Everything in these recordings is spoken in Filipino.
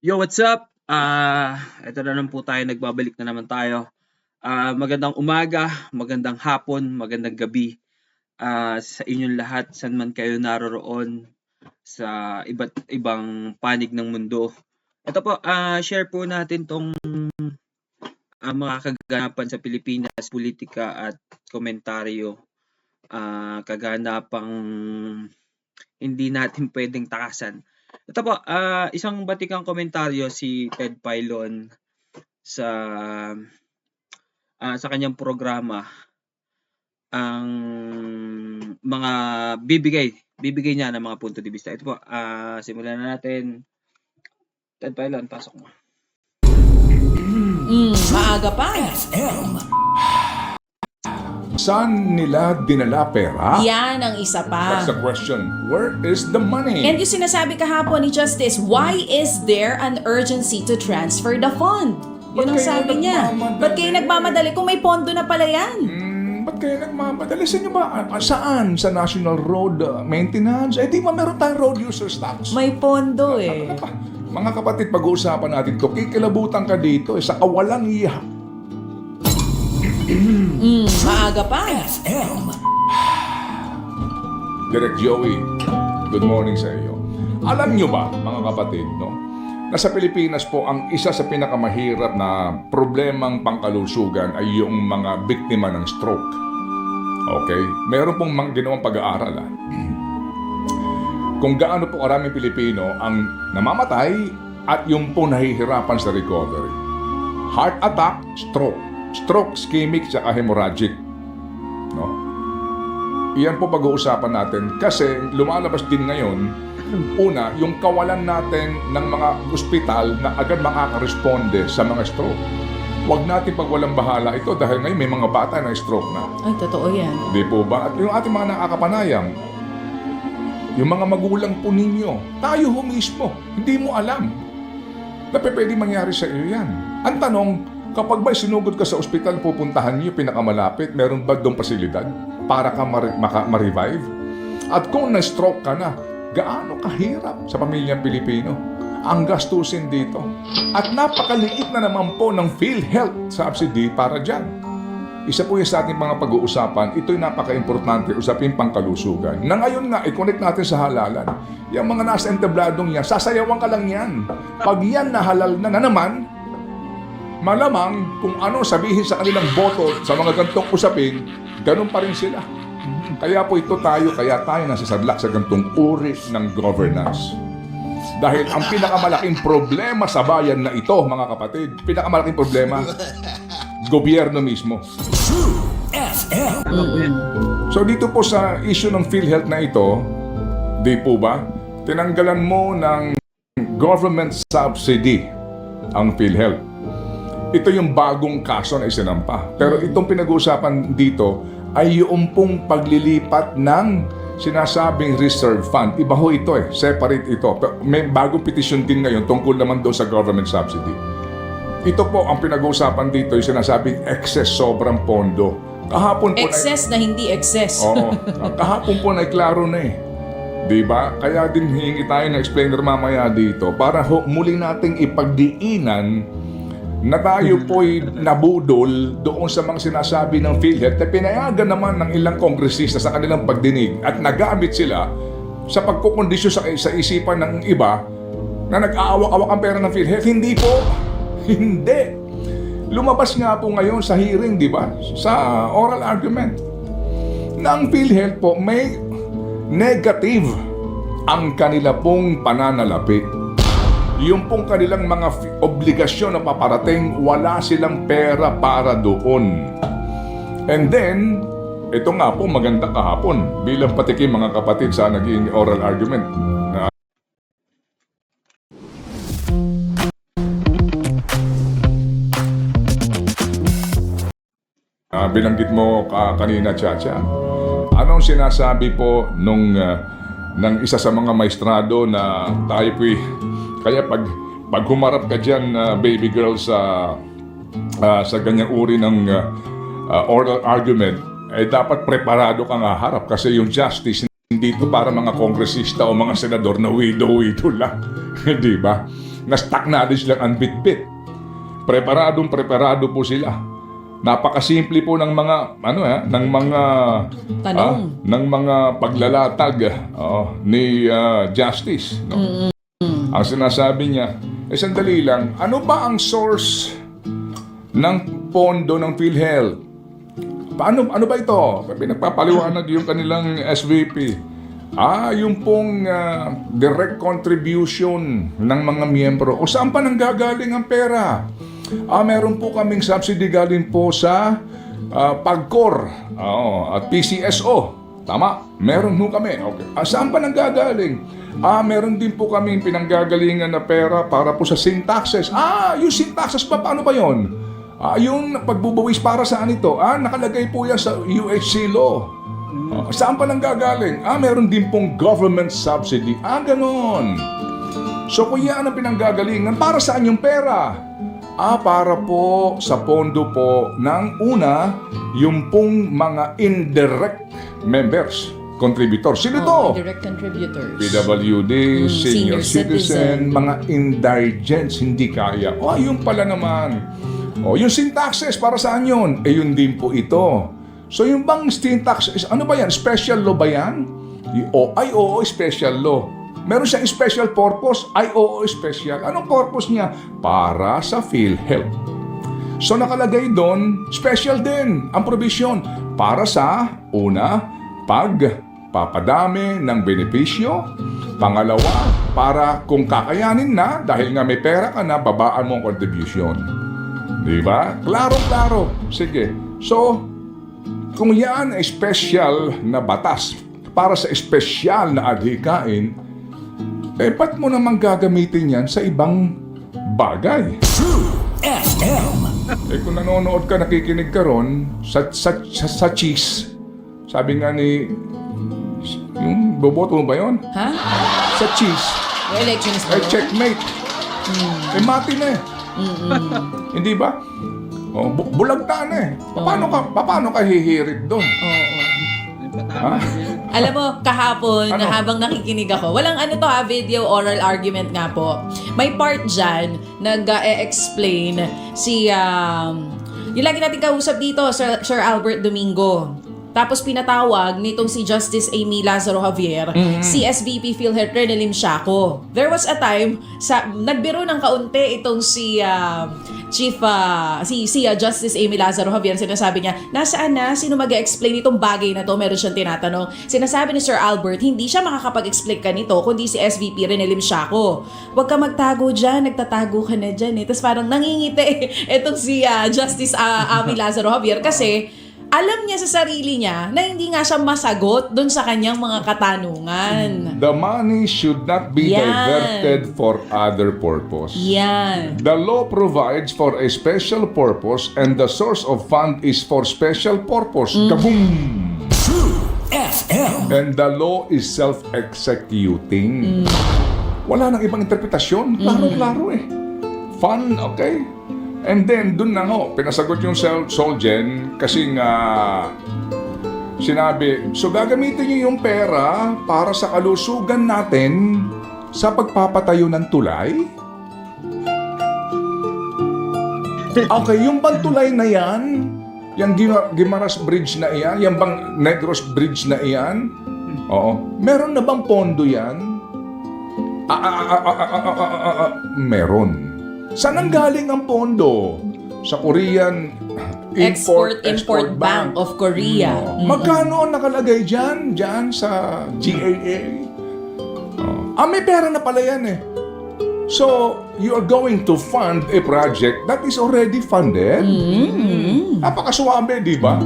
Yo, what's up? Ah, eto na naman po tayo, nagbabalik na naman tayo. Ah, magandang umaga, magandang hapon, magandang gabi ah, sa inyong lahat, saan man kayo naroroon sa iba't ibang panig ng mundo. Ito po, ah, share po natin tong ah, mga kaganapan sa Pilipinas, politika at komentaryo. Ah, kaganapang hindi natin pwedeng takasan. Ito po, ah, isang batikang komentaryo si Ted Filon sa ah, sa kanyang programa ang mga bibigay bibigay niya ng mga punto de vista. Ito po, ah, simulan na natin. Ted Filon, pasok mo. Mm, maaga pa. Saan nila dinala pera? Yan ang isa pa. That's the question. Where is the money? And yung sinasabi kahapon ni Justice, why is there an urgency to transfer the fund? Yun ang kayo sabi niya. nagmamadali? Ba't kayo nagmamadali kung may pondo na pala yan? Hmm, ba't kayo nagmamadali? Sa inyo ba? Ah, Saan? Sa National Road uh, Maintenance? Eh di ba meron tayong road users tax? May pondo eh. Ano pa? Mga kapatid, pag-uusapan natin to. Kikilabutan ka dito eh, sa kawalang iya. Mm, maaga pa. Direk Joey, good morning sa iyo. Alam nyo ba, mga kapatid, no? na sa Pilipinas po, ang isa sa pinakamahirap na problemang pangkalusugan ay yung mga biktima ng stroke. Okay? Meron pong mga ginawang pag-aaral. ah. Kung gaano po karaming Pilipino ang namamatay at yung po nahihirapan sa recovery. Heart attack, stroke. Stroke, ischemic, tsaka hemorrhagic. No? Iyan po pag-uusapan natin kasi lumalabas din ngayon, una, yung kawalan natin ng mga ospital na agad makakaresponde sa mga stroke. Huwag natin pagwalang bahala ito dahil ngayon may mga bata na stroke na. Ay, totoo yan. Di po ba? At yung ating mga nakakapanayam, yung mga magulang po ninyo, tayo ho mismo, hindi mo alam na pwede mangyari sa iyo yan. Ang tanong, kapag ba sinugod ka sa ospital, pupuntahan niyo pinakamalapit, meron ba doong pasilidad para ka ma- maka- ma-revive? At kung na-stroke ka na, gaano kahirap sa pamilyang Pilipino ang gastusin dito. At napakaliit na naman po ng PhilHealth subsidy para dyan. Isa po yung sa ating mga pag-uusapan, ito'y napaka-importante, usapin pangkalusugan. Na ngayon nga, i-connect natin sa halalan. Yung mga nasa entabladong yan, sasayawan ka lang yan. Pag yan na halal na na naman, malamang kung ano sabihin sa kanilang boto sa mga gantong usapin, ganun pa rin sila. Kaya po ito tayo, kaya tayo nasasadlak sa gantong uri ng governance. Dahil ang pinakamalaking problema sa bayan na ito, mga kapatid, pinakamalaking problema, gobyerno mismo. So dito po sa issue ng PhilHealth na ito, di po ba, tinanggalan mo ng government subsidy ang PhilHealth. Ito yung bagong kaso na isinampa. Pero itong pinag-uusapan dito ay yung pong paglilipat ng sinasabing reserve fund. Iba ho ito eh, separate ito. Pero May bagong petition din ngayon tungkol naman doon sa government subsidy. Ito po ang pinag-uusapan dito yung sinasabing excess sobrang pondo. Kahapon po na- Excess na hindi excess. Oo. Kahapon po na klaro na eh. Di ba? Kaya din hihingi tayo ng explainer mamaya dito para ho, muli nating ipagdiinan na tayo po'y nabudol doon sa mga sinasabi ng PhilHealth na pinayagan naman ng ilang kongresista sa kanilang pagdinig at nagamit sila sa pagkukondisyon sa, sa isipan ng iba na nag-aawak-awak ang pera ng PhilHealth. Hindi po. Hindi. Lumabas nga po ngayon sa hearing, di ba? Sa oral argument na PhilHealth po may negative ang kanila pong pananalapi. Yung pong kanilang mga obligasyon na paparating, wala silang pera para doon. And then, ito nga po maganda kahapon bilang patikim mga kapatid sa naging oral argument na Ah, binanggit mo ka kanina, Chacha. Anong sinasabi po nung ah, ng isa sa mga maestrado na tayo po'y kaya pag pag humarap ka diyan baby girl sa ah, sa ganyang uri ng ah, ah, oral argument eh dapat preparado kang haharap kasi yung justice hindi ito para mga kongresista o mga senador na widow-widow lang. Di ba? na stock knowledge lang ang bit-bit. Preparadong preparado po sila. Napakasimple po ng mga ano eh, ng mga Tanong. ah, ng mga paglalatag oh, ni ah, Justice, no? Ang sinasabi niya, eh sandali lang, ano ba ang source ng pondo ng PhilHealth? Paano, ano ba ito? Pinagpapaliwanag yung kanilang SVP. Ah, yung pong ah, direct contribution ng mga miyembro. O saan pa nanggagaling ang pera? Ah, meron po kaming subsidy galing po sa ah, Pagcor Oo, at PCSO. Tama, meron ho kami. Okay. Ah, saan pa nanggagaling? Ah, meron din po kaming pinanggagalingan na pera para po sa sin taxes. Ah, yung sin taxes pa, paano ba yon? Ah, yung pagbubuwis para saan ito? Ah, nakalagay po yan sa UHC law. Ah, saan pa nanggagaling? Ah, meron din pong government subsidy. Ah, ganon. So kung yan ang pinanggagalingan, para saan yung pera? Ah, para po sa pondo po ng una, yung pong mga indirect members, contributors. Sino to? Oh, direct contributors. PWD, Mm, senior, senior citizen, citizen. mga indigents, hindi kaya. O, ayun pala naman. O, yung sin taxes, para saan yun? Eh, yun din po ito. So, yung bang sin taxes, ano ba yan? Special law ba yan? O, ay, oo, special law. Meron siyang special purpose? Ay, oo, special. Anong purpose niya? Para sa PhilHealth. So nakalagay doon, special din ang provision para sa una, pagpapadami ng benepisyo. Pangalawa, para kung kakayanin na, dahil nga may pera ka na, babaan mo ang contribution. Di ba? Klaro-klaro. Sige. So, kung yan ay special na batas para sa espesyal na adhikain, eh, ba't mo naman gagamitin yan sa ibang bagay? Eh kung nanonood ka, nakikinig ka ron, sa, sa, sa, sa cheese, sabi nga ni, yung boboto mo ba yun? Ha? Sa cheese, Yung elections ba? eh checkmate. Eh mati na eh. Hindi ba? Oh, bu- bulagta na eh. Paano ka, paano ka hihirit doon? Oo. Niya. Alam mo, kahapon, Ano? habang nakikinig ako, walang ano to ha, video oral argument nga po. May part dyan, nag-e-explain si, um, yung lagi natin kausap dito, Sir, Sir Albert Domingo. Tapos pinatawag nitong si Justice Amy Lazaro Javier, si SVP PhilHealth Renelim Shaco. There was a time, sa, nagbiro ng kaunti itong si um, Chief, ah, si, si ah, Justice Amy Lazaro Javier, sinasabi niya, nasaan na? Sino mag explain itong bagay na to? Meron siyang tinatanong. Sinasabi ni Sir Albert, hindi siya makakapag-explain ka nito, kundi si SVP Renelim Shaco. Huwag ka magtago dyan, nagtatago ka na dyan eh. Tapos parang nangingiti itong si ah, Justice ah, Amy Lazaro Javier kasi alam niya sa sarili niya na hindi nga siya masagot doon sa kanyang mga katanungan. The money should not be Yan. diverted for other purpose. Yan. The law provides for a special purpose and the source of fund is for special purpose. Kaboom! And the law is self-executing. Wala nang ibang interpretasyon. Klaro-klaro eh. Fun, okay? And then, dun na ho, pinasagot yung Sol- Solgen kasi nga sinabi, so gagamitin niyo yung pera para sa kalusugan natin sa pagpapatayo ng tulay? Okay, yung bang tulay na yan, yung Gima- Gimaras Bridge na iyan, yung bang Negros Bridge na iyan, oo, meron na bang pondo yan? Ah, ah, ah, ah, ah, ah, ah, ah, ah, ah, meron. Saan ang galing ang pondo? Sa Korean Export-Import Bank of Korea. Oo. Magkano ang nakalagay dyan? Dyan sa GAA? Oh. Ah, may pera na pala yan eh. So, you are going to fund a project that is already funded? Napakasuwabe, di ba?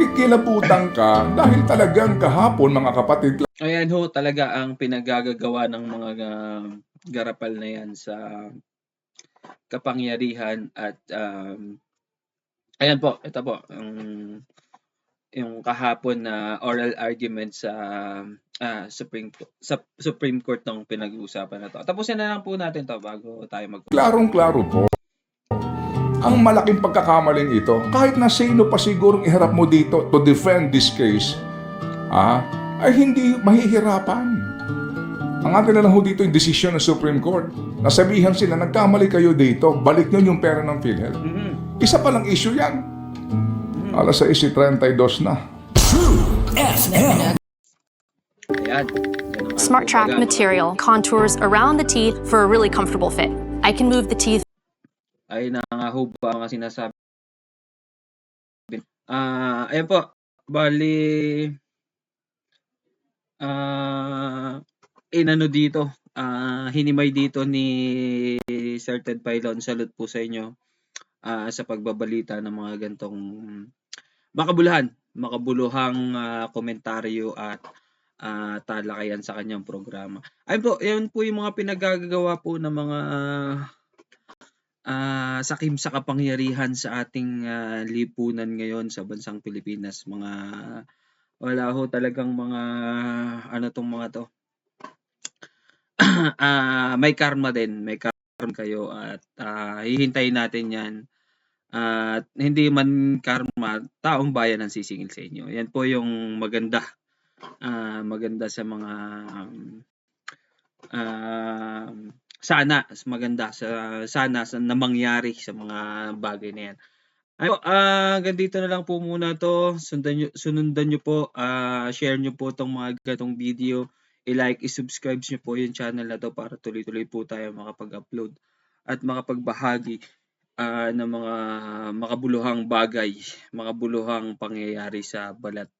Kikilabutan ka dahil talagang kahapon, mga kapatid, Ayan ho talaga ang pinagagagawa ng mga ah, garapal na yan sa kapangyarihan at um, ayan po, ito po ang yung kahapon na oral argument sa ah, Supreme sa Supreme Court ng pinag-uusapan na to. Tapusin na lang po natin to bago tayo mag klarong-klaro po. Ang malaking pagkakamaling ito, kahit na sino pa sigurong iharap mo dito to defend this case, ah, ay hindi mahihirapan. Ang atin na lang ho dito yung desisyon ng Supreme Court. Nasabihan sila, nagkamali kayo dito, balik nyo yung pera ng PhilHealth. Mhm. Isa palang issue yan. Alas 6.32 na. Yan ang Smart Track material contours around the teeth for a really comfortable fit. I can move the teeth ay na nga ho ba mga sinasabi. Ah, ayan po. Bali ah inano dito, ah hinimay dito ni Sir Ted Pailon. Salute po sa inyo ah sa pagbabalita ng mga gantong makabuluhan, makabuluhang ah, komentaryo at ah, talakayan sa kanyang programa. Ayun po, yun po yung mga pinagagawa po ng mga ah, sakim sa kapangyarihan sa ating ah, lipunan ngayon sa bansang Pilipinas. Mga wala ho talagang mga ano tong mga to. Ah, may karma din, may karma kayo at ah, hihintayin natin 'yan. At hindi man karma, taong bayan ang sisingil sa inyo. Yan po yung maganda. ah, maganda sa mga um, um, sana maganda sa sana sa na mangyari sa mga bagay na yan. Ayun, ah hanggang dito na lang po muna to. Sundan nyo, sunundan nyo po, ah share nyo po tong mga gatong video. I-like, i-subscribe nyo po yung channel na to para tuloy-tuloy po tayo makapag-upload at makapagbahagi ah, ng mga makabuluhang bagay, makabuluhang pangyayari sa balat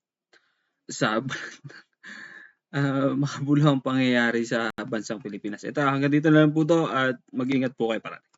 sa ah, makabuluhang pangyayari sa bansang Pilipinas. Ito, hanggang dito na lang po to at mag-ingat po kayo parati.